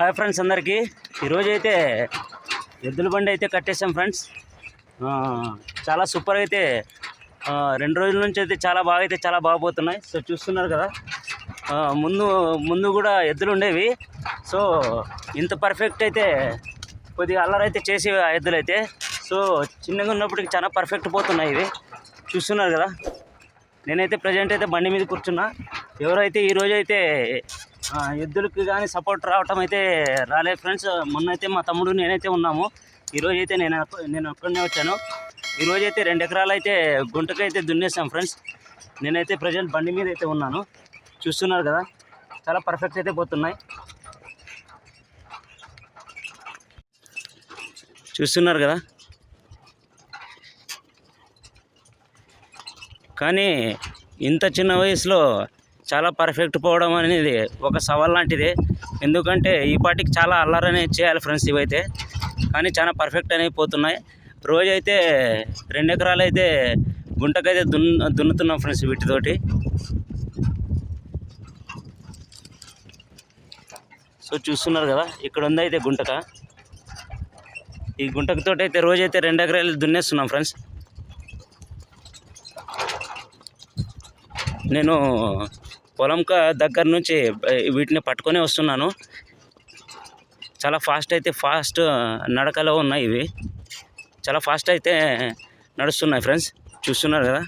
Hi friends అందరికీ. ఈరోజు అయితే ఎద్దుల బండి అయితే కట్టేసాం ఫ్రెండ్స్. చాలా సూపర్ అయితే రెండు రోజుల నుంచి అయితే చాలా బాగా అయితే చాలా బాగా పోతున్నాయి. సో చూస్తున్నారు కదా ముందు ముందు కూడా ఎద్దులు ఉండేవి. సో ఇంత పర్ఫెక్ట్ అయితే కొద్దిగా అల్లరి అయితే చేసి ఆ ఎద్దులు అయితే. సో చిన్నగా ఉన్నప్పటికి చాలా పర్ఫెక్ట్ పోతున్నాయి ఇవి. చూస్తున్నారు కదా నేనైతే ప్రజెంట్ అయితే బండి మీద కూర్చున్నా. ఎవరైతే ఈరోజు అయితే ఎద్దులకి కానీ సపోర్ట్ రావటం అయితే రాలేదు ఫ్రెండ్స్ మొన్నైతే మా తమ్ముడు నేనైతే ఉన్నాము. ఈరోజు అయితే నేను నేను ఒక్కడనే వచ్చాను. ఈరోజు అయితే రెండు ఎకరాలు అయితే గుంటకు అయితే దున్నేసాం ఫ్రెండ్స్ నేనైతే ప్రజెంట్ బండి మీద అయితే ఉన్నాను. చూస్తున్నారు కదా చాలా పర్ఫెక్ట్ అయితే పోతున్నాయి. చూస్తున్నారు కదా. కానీ ఇంత చిన్న వయసులో చాలా పర్ఫెక్ట్ పోవడం అనేది ఒక సవాల్ లాంటిది. ఎందుకంటే ఈ పాటికి చాలా అల్లరనే చేయాలి ఫ్రెండ్స్ ఇవైతే. కానీ చాలా పర్ఫెక్ట్ అనేవి పోతున్నాయి. రోజైతే రెండు ఎకరాలు అయితే గుంటకైతే దున్ దున్నుతున్నాం ఫ్రెండ్స్ వీటితోటి. సో చూస్తున్నారు కదా ఇక్కడ ఉంది అయితే గుంటక. ఈ గుంటకతో అయితే రోజైతే రెండు ఎకరాలు దున్నేస్తున్నాం ఫ్రెండ్స్. నేను పొలం దగ్గర నుంచి వీటిని పట్టుకొని వస్తున్నాను. చాలా ఫాస్ట్ అయితే ఫాస్ట్ నడకలో ఉన్నాయి ఇవి. చాలా ఫాస్ట్ అయితే నడుస్తున్నాయి ఫ్రెండ్స్. చూస్తున్నారు కదా?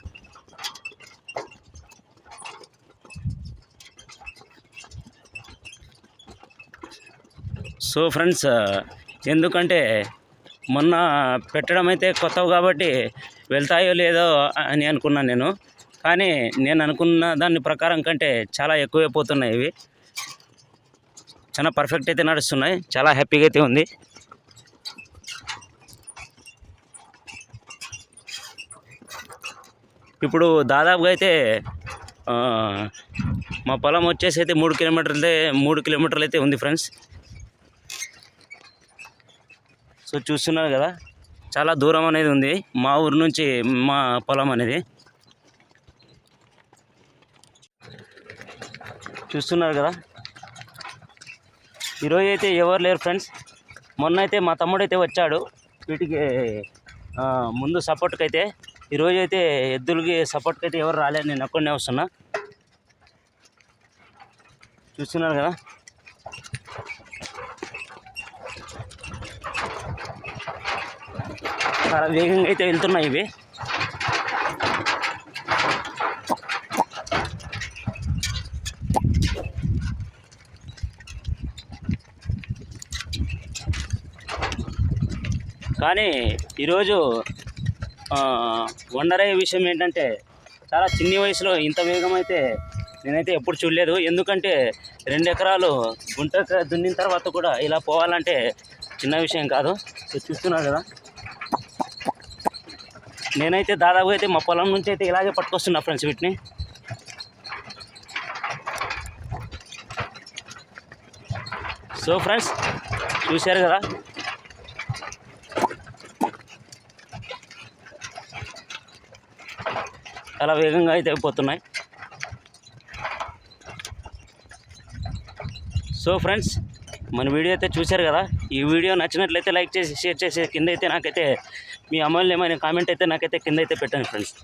సో ఫ్రెండ్స్ ఎందుకంటే మొన్న పెట్టడం అయితే కొత్తవి కాబట్టి వెళ్తాయో లేదో అని అనుకున్నాను నేను. కానీ నేను అనుకున్న దాని ప్రకారం కంటే చాలా ఎక్కువైపోతున్నాయి ఇవి. చాలా పర్ఫెక్ట్ అయితే నడుస్తున్నాయి. చాలా హ్యాపీగా అయితే ఉంది. ఇప్పుడు దాదాపుగా అయితే మా పొలం వచ్చేసి అయితే మూడు కిలోమీటర్లు మూడు కిలోమీటర్లు అయితే ఉంది ఫ్రెండ్స్ సో చూస్తున్నారు కదా చాలా దూరం అనేది ఉంది. మా ఊరు నుంచి మా పొలం అనేది. చూస్తున్నారు కదా. ఈరోజు అయితే ఎవరు లేరు ఫ్రెండ్స్. మొన్న అయితే మా తమ్ముడైతే వచ్చాడు. వీటికి ముందు సపోర్ట్కి అయితే ఈరోజు అయితే ఎద్దులకి సపోర్ట్కి అయితే ఎవరు రాలేదు నేను ఒక్కడనే వస్తున్నా. చూస్తున్నారు కదా. చాలా వేగంగా అయితే వెళ్తున్నాయి ఇవి. కానీ ఈరోజు వండరయ్యే విషయం ఏంటంటే చాలా చిన్ని వయసులో ఇంత వేగం అయితే నేనైతే ఎప్పుడు చూడలేదు. ఎందుకంటే రెండు ఎకరాలు గుంట దున్నిన తర్వాత కూడా ఇలా పోవాలంటే చిన్న విషయం కాదు. సో చూస్తున్నారు కదా. నేనైతే దాదాపు అయితే మా పొలం నుంచి అయితే ఇలాగే పట్టుకొస్తున్నా ఫ్రెండ్స్ వీటిని. సో ఫ్రెండ్స్ చూశారు కదా. చాలా వేగంగా అయితే అయిపోతున్నాయి. సో ఫ్రెండ్స్ మన వీడియో అయితే చూశారు కదా? ఈ వీడియో నచ్చినట్లయితే లైక్ చేసి షేర్ చేసి కింద అయితే నాకైతే మీ అమూల్యమైన కామెంట్ అయితే నాకైతే కింద అయితే పెట్టండి ఫ్రెండ్స్.